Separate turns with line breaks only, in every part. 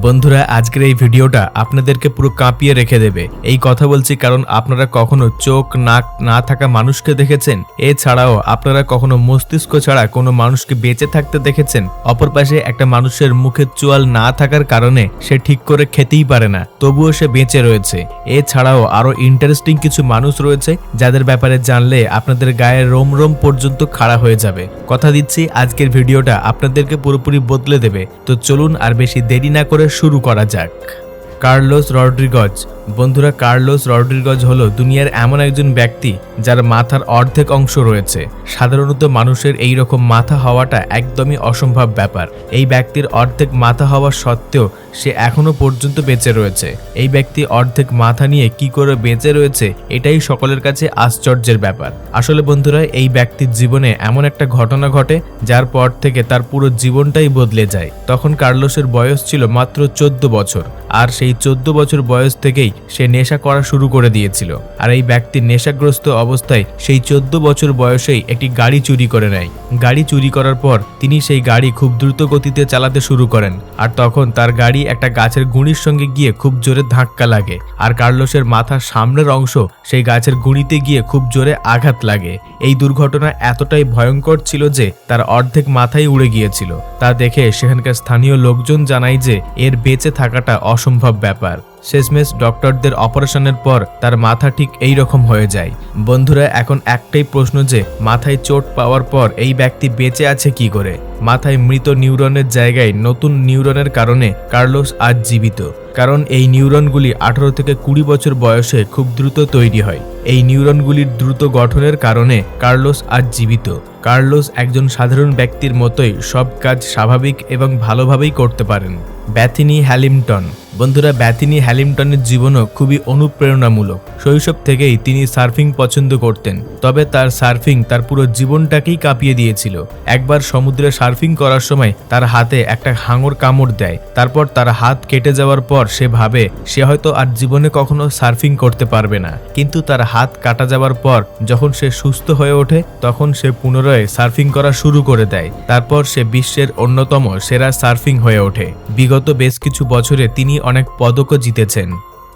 বন্ধুরা, আজকের এই ভিডিওটা আপনাদেরকে পুরো কাঁপিয়ে রেখে দেবে। এই কথা বলছি কারণ আপনারা কখনো চোখ, নাক না থাকা মানুষকে দেখেছেন? এছাড়াও আপনারা কখনো মস্তিষ্ক ছাড়া কোনো মানুষকে বেঁচে থাকতে দেখেছেন? অপর পাশে একটা মানুষের মুখে চোয়াল না থাকার কারণে সে ঠিক করে খেতেই পারে না, তবুও সে বেঁচে রয়েছে। এছাড়াও আরও ইন্টারেস্টিং কিছু মানুষ রয়েছে, যাদের ব্যাপারে জানলে আপনাদের গায়ে রোম রোম পর্যন্ত খাড়া হয়ে যাবে। কথা দিচ্ছি, আজকের ভিডিওটা আপনাদেরকে পুরোপুরি বদলে দেবে। তো চলুন আর বেশি দেরি না করে শুরু করা যাক। কার্লোস রড্রিগজ বন্ধুরা, কার্লোস রড্রিগজ হলো দুনিয়ার এমন একজন ব্যক্তি যার মাথার অর্ধেক অংশ রয়েছে। সাধারণত মানুষের এই রকম মাথা হওয়াটা একদমই অসম্ভব ব্যাপার। এই ব্যক্তির অর্ধেক মাথা হওয়া সত্ত্বেও সে এখনও পর্যন্ত বেঁচে রয়েছে। এই ব্যক্তি অর্ধেক মাথা নিয়ে কি করে বেঁচে রয়েছে, এটাই সকলের কাছে আশ্চর্যের ব্যাপার। আসলে বন্ধুরা, এই ব্যক্তির জীবনে এমন একটা ঘটনা ঘটে, যার পর থেকে তার পুরো জীবনটাই বদলে যায়। তখন কার্লোসের বয়স ছিল মাত্র চোদ্দ বছর, আর সেই চোদ্দ বছর বয়স থেকেই সে নেশা করা শুরু করে দিয়েছিল। আর এই ব্যক্তি নেশাগ্রস্ত অবস্থায় সেই চোদ্দ বছর বয়সেই একটি গাড়ি চুরি করে নেয়। গাড়ি চুরি করার পর তিনি সেই গাড়ি খুব দ্রুত গতিতে চালাতে শুরু করেন। আর তখন তার গাড়ি একটা গাছের গুঁড়ির সঙ্গে গিয়ে খুব জোরে ধাক্কা লাগে। আর কার্লোসের মাথার সামনের অংশ সেই গাছের গুঁড়িতে গিয়ে খুব জোরে আঘাত লাগে। এই দুর্ঘটনা এতটাই ভয়ঙ্কর ছিল যে তার অর্ধেক মাথায় উড়ে গিয়েছিল। তা দেখে সেখানকার স্থানীয় লোকজন জানায় যে এর বেঁচে থাকাটা অসম্ভব ব্যাপার। শেষমেশ ডক্টরদের অপারেশনের পর তার মাথা ঠিক এই রকম হয়ে যায়। বন্ধুরা, এখন একটাই প্রশ্ন যে, মাথায় চোট পাওয়ার পর এই ব্যক্তি বেঁচে আছে কি করে? মাথায় মৃত নিউরনের জায়গায় নতুন নিউরনের কারণে কার্লোস আজ জীবিত। কারণ এই নিউরনগুলি আঠারো থেকে কুড়ি বছর বয়সে খুব দ্রুত তৈরি হয়। এই নিউরনগুলির দ্রুত গঠনের কারণে কার্লোস আজ জীবিত। কার্লোস একজন সাধারণ ব্যক্তির মতোই সব কাজ স্বাভাবিক এবং ভালোভাবেই করতে পারেন। ব্যাথিনি হ্যালিমটন বন্ধুরা, ব্যাথিনি হ্যালিমটনের জীবনও খুবই অনুপ্রেরণামূলক। শৈশব থেকেই তিনি সার্ফিং পছন্দ করতেন, তবে তার সার্ফিং তার পুরো জীবনটাকেই কাঁপিয়ে দিয়েছিল। একবার সমুদ্রে সার্ফিং করার সময় তার হাতে একটা হাঙর কামড় দেয়, তারপর তার হাত কেটে যাওয়ার পর সে ভাবে, সে হয়তো আর জীবনে কখনো সার্ফিং করতে পারবে না। কিন্তু তার হাত কাটা যাবার পর যখন সে সুস্থ হয়ে ওঠে, তখন সে পুনরায় সার্ফিং করা শুরু করে দেয়। তারপর সে বিশ্বের অন্যতম সেরা সার্ফিং হয়ে ওঠে। বিগত বেশ কিছু বছরে তিনি অনেক পদকও জিতেছেন।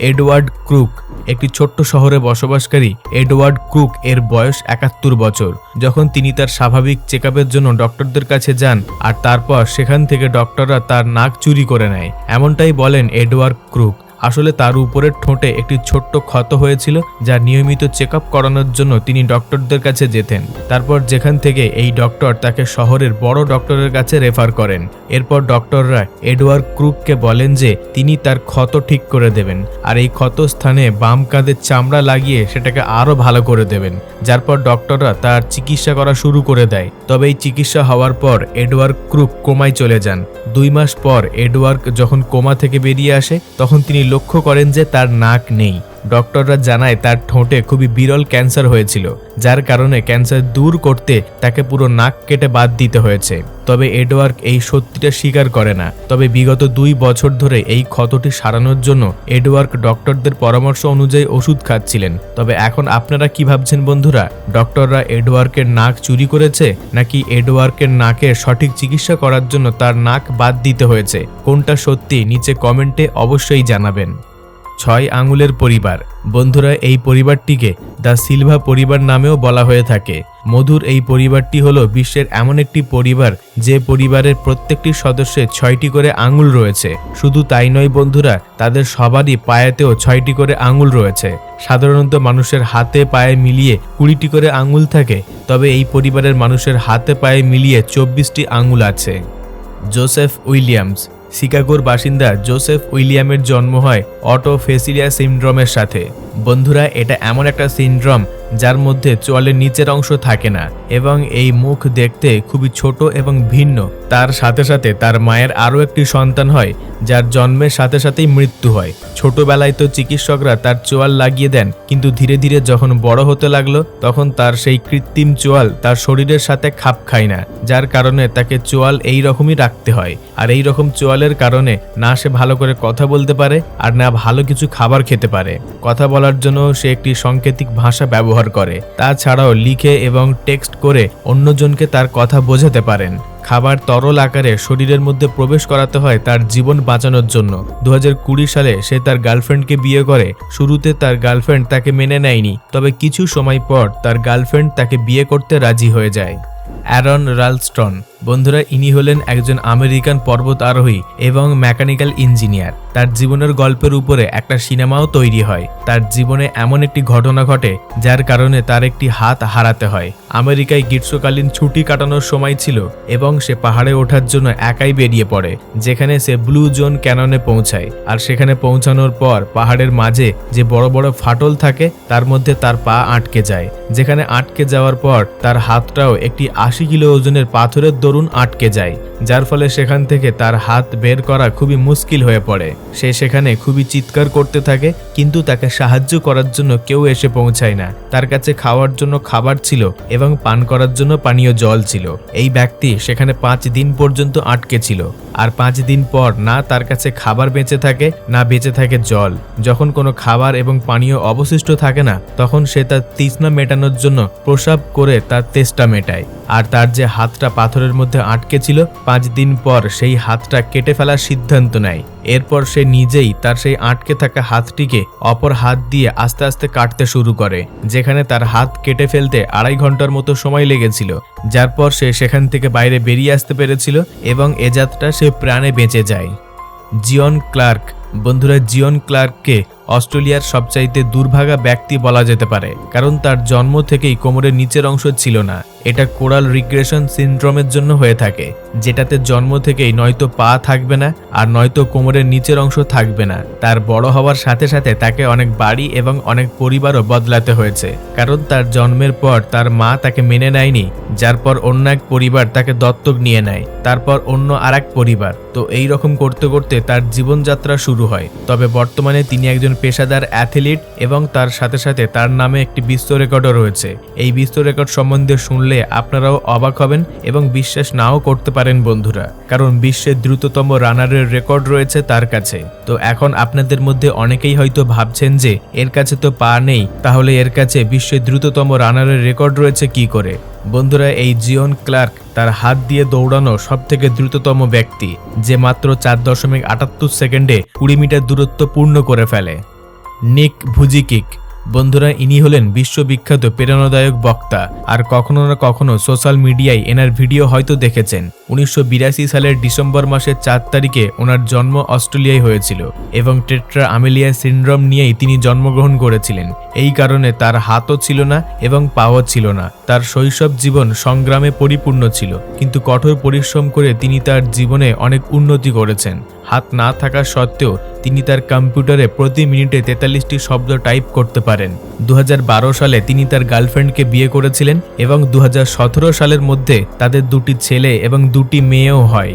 এডওয়ার্ড ক্রুক, একটি ছোট্ট শহরে বসবাসকারী এডওয়ার্ড ক্রুক এর বয়স একাত্তর বছর। যখন তিনি তার স্বাভাবিক চেক জন্য ডক্টরদের কাছে যান আর তারপর সেখান থেকে ডক্টররা তার নাক চুরি করে নেয়, এমনটাই বলেন এডওয়ার্ড ক্রুক। আসলে তার উপরের ঠোঁটে একটি ছোট্ট ক্ষত হয়েছিল যা নিয়মিত চেক করানোর জন্য তিনি ডক্টরদের কাছে যেতেন। তারপর যেখান থেকে এই ডক্টর তাকে শহরের বড় ডক্টরের কাছে রেফার করেন। এরপর ডক্টররা এডওয়ার্ড ক্রুককে বলেন যে তিনি তার ক্ষত ঠিক করে দেবেন আর এই ক্ষত স্থানে বাম কাঁধের চামড়া লাগিয়ে সেটাকে আরও ভালো করে দেবেন। যার পর ডক্টররা তার চিকিৎসা করা শুরু করে দেয়। তবে এই চিকিৎসা হওয়ার পর এডওয়ার্ড ক্রুক কোমায় চলে যান। দুই মাস পর এডওয়ার্ড যখন কোমা থেকে বেরিয়ে আসে, তখন তিনি লক্ষ্য করেন যে তার নাক নেই। ডক্টররা জানায় তার ঠোঁটে খুবই বিরল ক্যান্সার হয়েছিল, যার কারণে ক্যান্সার দূর করতে তাকে পুরো নাক কেটে বাদ দিতে হয়েছে। তবে এডওয়ার্ক এই সত্যিটা স্বীকার করে না। তবে বিগত দুই বছর ধরে এই ক্ষতটি সারানোর জন্য এডওয়ার্ক ডক্টরদের পরামর্শ অনুযায়ী ওষুধ খাচ্ছিলেন। তবে এখন আপনারা কি ভাবছেন বন্ধুরা? ডক্টররা এডওয়ার্কের নাক চুরি করেছে, নাকি এডওয়ার্কের নাকের সঠিক চিকিৎসা করার জন্য তার নাক বাদ দিতে হয়েছে? কোনটা সত্যি? নিচে কমেন্টে অবশ্যই জানাবেন। ছয় আঙুলের পরিবার। বন্ধুরা, এই পরিবারটিকে দ্য সিলভা পরিবার নামেও বলা হয়ে থাকে। মধুর এই পরিবারটি হল বিশ্বের এমন একটি পরিবার যে পরিবারের প্রত্যেকটি সদস্যের ছয়টি করে আঙুল রয়েছে। শুধু তাই নয় বন্ধুরা, তাদের সবারই পায়েতেও ছয়টি করে আঙুল রয়েছে। সাধারণত মানুষের হাতে পায়ে মিলিয়ে কুড়িটি করে আঙুল থাকে, তবে এই পরিবারের মানুষের হাতে পায়ে মিলিয়ে চব্বিশটি আঙুল আছে। জোসেফ উইলিয়ামস শিকাগোর বাসিন্দা জোসেফ উইলিয়ামের জন্ম হয় অটো অটোফেসিলিয়া সিন্ড্রোমের সাথে। বন্ধুরা, এটা এমন একটা সিনড্রোম যার মধ্যে চোয়ালের নিচের অংশ থাকে না, এবং এই মুখ দেখতে খুবই ছোট এবং ভিন্ন। তার সাথে সাথে তার মায়ের আরও একটি সন্তান হয়, যার জন্মের সাথে সাথেই মৃত্যু হয়। ছোটবেলায় তো চিকিৎসকরা তার চোয়াল লাগিয়ে দেন, কিন্তু ধীরে ধীরে যখন বড় হতে লাগল, তখন তার সেই কৃত্রিম চোয়াল তার শরীরের সাথে খাপ খায় না, যার কারণে তাকে চোয়াল এই রকমই রাখতে হয়। আর এই রকম চোয়ালের কারণে না সে ভালো করে কথা বলতে পারে, আর না ভালো কিছু খাবার খেতে পারে। কথা বলার জন্য সে একটি সাংকেতিক ভাষা ব্যবহার করে। তাছাড়াও লিখে এবং টেক্সট করে অন্যজনকে তার কথা বোঝাতে পারেন। খাবার তরল আকারে শরীরের মধ্যে প্রবেশ করাতে হয় তার জীবন বাঁচানোর জন্য। দু হাজার কুড়ি সালে সে তার গার্লফ্রেন্ডকে বিয়ে করে। শুরুতে তার গার্লফ্রেন্ড তাকে মেনে নেয়নি, তবে কিছু সময় পর তার গার্লফ্রেন্ড তাকে বিয়ে করতে রাজি হয়ে যায়। অ্যারন রালস্টন বন্ধুরা, ইনি হলেন একজন আমেরিকান পর্বত আরোহী এবং মেকানিক্যাল ইঞ্জিনিয়ার। তার জীবনের গল্পের উপরে একটা সিনেমাও তৈরি হয়। তার জীবনে এমন একটি ঘটনা ঘটে, যার কারণে তার একটি হাত হারাতে হয়। আমেরিকায় গ্রীষ্মকালীন ছুটি কাটানোর সময় ছিল এবং সে পাহাড়ে ওঠার জন্য একাই বেরিয়ে পড়ে, যেখানে সে ব্লু জোন ক্যাননে পৌঁছায়। আর সেখানে পৌঁছানোর পর পাহাড়ের মাঝে যে বড় বড় ফাটল থাকে, তার মধ্যে তার পা আটকে যায়। যেখানে আটকে যাওয়ার পর তার হাতটাও একটি আশি কিলো ওজনের পাথরের দরুন আটকে যায়, যার ফলে সেখান থেকে তার হাত বের করা খুবই মুশকিল হয়ে পড়ে। সে সেখানে খুবই চিৎকার করতে থাকে, কিন্তু তাকে সাহায্য করার জন্য কেউ এসে পৌঁছায় না। তার কাছে খাওয়ার জন্য খাবার ছিল এবং পান করার জন্য পানীয় জল ছিল। এই ব্যক্তি সেখানে পাঁচ দিন পর্যন্ত আটকে ছিল। আর পাঁচ দিন পর না তার কাছে খাবার বেঁচে থাকে, না বেঁচে থাকে জল। যখন কোনো খাবার এবং পানীয় অবশিষ্ট থাকে না, তখন সে তার তৃষ্ণা মেটানোর জন্য প্রসাব করে তার তেষ্টা মেটায়। আর তার যে হাতটা পাথরের মধ্যে আটকে ছিল, পাঁচ দিন পর সেই হাতটা কেটে ফেলার সিদ্ধান্ত নেয়। এরপর সে নিজেই তার সেই আটকে থাকা হাতটিকে অপর হাত দিয়ে আস্তে আস্তে কাটতে শুরু করে, যেখানে তার হাত কেটে ফেলতে আড়াই ঘণ্টার মতো সময় লেগেছিল, যার পর সে সেখান থেকে বাইরে বেরিয়ে আসতে পেরেছিল এবং এ যাত্রা সে প্রাণে বেঁচে যায়। জিয়ন ক্লার্ক, বন্ধুরা, জিয়ন ক্লার্ককে অস্ট্রেলিয়ার সবচাইতে দুর্ভাগা ব্যক্তি বলা যেতে পারে, কারণ তার জন্ম থেকেই কোমরের নিচের অংশ ছিল না। এটা কোরাল রিগ্রেশন সিনড্রোমের জন্য হয়ে থাকে, যেটাতে জন্ম থেকেই নয়তো পা থাকবে না আর নয়তো কোমরের নিচের অংশ থাকবে না। তার বড় হওয়ার সাথে সাথে তাকে অনেক বাড়ি এবং অনেক পরিবারও বদলাতে হয়েছে, কারণ তার জন্মের পর তার মা তাকে মেনে নেয়নি, যার পর অন্য এক পরিবার তাকে দত্তক নিয়ে নেয়, তারপর অন্য আর পরিবার। তো এই রকম করতে করতে তার জীবনযাত্রা শুরু হয়। তবে বর্তমানে তিনি একজন পেশাদার অ্যাথলিট এবং তার সাথে সাথে তার নামে একটি বিশ্ব রেকর্ডও রয়েছে। এই বিশ্ব রেকর্ড সম্বন্ধে শুনলে আপনারাও অবাক হবেন এবং বিশ্বাস নাও করতে পারেন বন্ধুরা, কারণ বিশ্বের দ্রুততম রানারের রেকর্ড রয়েছে তার কাছে। তো এখন আপনাদের মধ্যে অনেকেই হয়তো ভাবছেন যে, এর কাছে তো পা নেই, তাহলে এর কাছে বিশ্বের দ্রুততম রানারের রেকর্ড রয়েছে কি করে? বন্ধুরা, এই জিওন ক্লার্ক তার হাত দিয়ে দৌড়ানো সব থেকে দ্রুততম ব্যক্তি, যে মাত্র চার দশমিক আটাত্তর সেকেন্ডে কুড়ি মিটার দূরত্ব পূর্ণ করে ফেলে। নিক ভুজিকিক। বন্ধুরা, ইনি হলেন বিশ্ববিখ্যাত প্রেরণাদায়ক বক্তা, আর কখনো না কখনো সোশ্যাল মিডিয়ায় এনার ভিডিও হয়তো দেখেছেন। উনিশশো বিরাশি সালের ডিসেম্বর মাসের চার তারিখে ওনার জন্ম অস্ট্রেলিয়ায় হয়েছিল, এবং টেট্রা আমেলিয়া সিন্ড্রোম নিয়েই তিনি জন্মগ্রহণ করেছিলেন। এই কারণে তার হাতও ছিল না এবং পাও ছিল না। তার শৈশব জীবন সংগ্রামে পরিপূর্ণ ছিল, কিন্তু কঠোর পরিশ্রম করে তিনি তার জীবনে অনেক উন্নতি করেছেন। হাত না থাকা সত্ত্বেও তিনি তার কম্পিউটারে প্রতি মিনিটে তেতাল্লিশটি শব্দ টাইপ করতে পারেন। দু হাজার বারো সালে তিনি তার গার্লফ্রেন্ডকে বিয়ে করেছিলেন এবং দু হাজার সতেরো সালের মধ্যে তাদের দুটি ছেলে এবং দুটি মেয়েও হয়।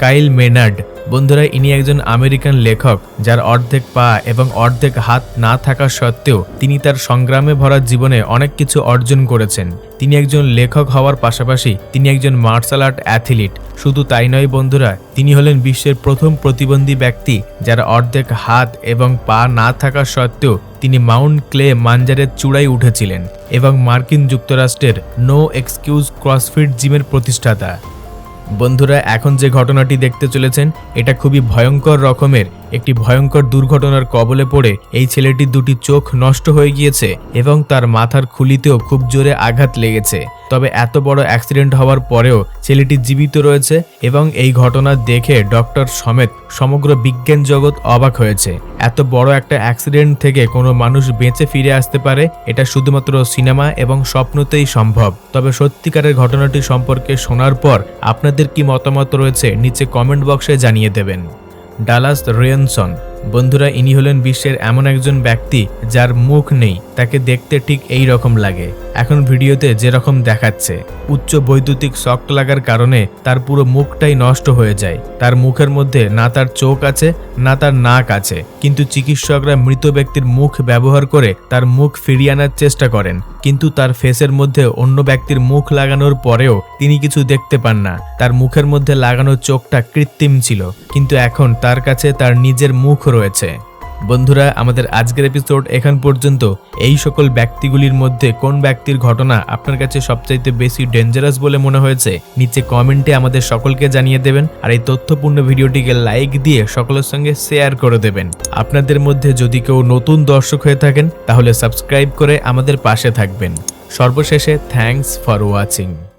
কাইল মেনার্ড বন্ধুরা, ইনি একজন আমেরিকান লেখক, যার অর্ধেক পা এবং অর্ধেক হাত না থাকা সত্ত্বেও তিনি তার সংগ্রামে ভরা জীবনে অনেক কিছু অর্জন করেছেন। তিনি একজন লেখক হওয়ার পাশাপাশি তিনি একজন মার্শাল আর্ট অ্যাথলিট। শুধু তাই নয় বন্ধুরা, তিনি হলেন বিশ্বের প্রথম প্রতিবন্ধী ব্যক্তি, যার অর্ধেক হাত এবং পা না থাকা সত্ত্বেও তিনি মাউন্ট ক্লে মাঞ্জারের চূড়ায় উঠেছিলেন এবং মার্কিন যুক্তরাষ্ট্রের নো এক্সকিউজ ক্রসফিট জিমের প্রতিষ্ঠাতা। বন্ধুরা এখন যে ঘটনাটি দেখতে চলেছেন এটা খুবই ভয়ঙ্কর রকমের। একটি ভয়ঙ্কর দুর্ঘটনার কবলে পড়ে এই ছেলেটির দুটি চোখ নষ্ট হয়ে গিয়েছে এবং তার মাথার খুলিতেও খুব জোরে আঘাত লেগেছে। তবে এত বড় অ্যাক্সিডেন্ট হওয়ার পরেও ছেলেটি জীবিত রয়েছে এবং এই ঘটনা দেখে ডক্টর সমেত সমগ্র বিজ্ঞান জগৎ অবাক হয়েছে। এত বড় একটা অ্যাক্সিডেন্ট থেকে কোনো মানুষ বেঁচে ফিরে আসতে পারে, এটা শুধুমাত্র সিনেমা এবং স্বপ্নতেই সম্ভব। তবে সত্যিকারের ঘটনাটি সম্পর্কে শোনার পর আপনাদের কি মতামত রয়েছে, নিচে কমেন্ট বক্সে জানিয়ে দেবেন। ডালাস রেয়নসন। বন্ধুরা, ইনি হলেন বিশ্বের এমন একজন ব্যক্তি যার মুখ নেই, তাকে দেখতে ঠিক এই রকম লাগে। এখন ভিডিওতে যেরকম দেখাচ্ছে, উচ্চ বৈদ্যুতিক শক লাগার কারণে তার পুরো মুখটাই নষ্ট হয়ে যায়। তার মুখের মধ্যে না তার চোখ আছে, না তার নাক আছে, কিন্তু চিকিৎসকরা মৃত ব্যক্তির মুখ ব্যবহার করে তার মুখ ফিরিয়ে আনার চেষ্টা করেন। কিন্তু তার ফেসের মধ্যে অন্য ব্যক্তির মুখ লাগানোর পরেও তিনি কিছু দেখতে পান না। তার মুখের মধ্যে লাগানো চোখটা কৃত্রিম ছিল, কিন্তু এখন তার কাছে তার নিজের মুখ রয়েছে। বন্ধুরা, আমাদের আজকের এপিসোড এখান পর্যন্ত। এই সকল ব্যক্তিগুলির মধ্যে কোন ব্যক্তির ঘটনা আপনার কাছে সবচাইতে বেশি ডেঞ্জারাস বলে মনে হয়েছে, নিচে কমেন্টে আমাদের সকলকে জানিয়ে দেবেন, আর এই তথ্যপূর্ণ ভিডিওটিকে লাইক দিয়ে সকলের সঙ্গে শেয়ার করে দেবেন। আপনাদের মধ্যে যদি কেউ নতুন দর্শক হয়ে থাকেন, তাহলে সাবস্ক্রাইব করে আমাদের পাশে থাকবেন। সর্বশেষে থ্যাঙ্কস ফর ওয়াচিং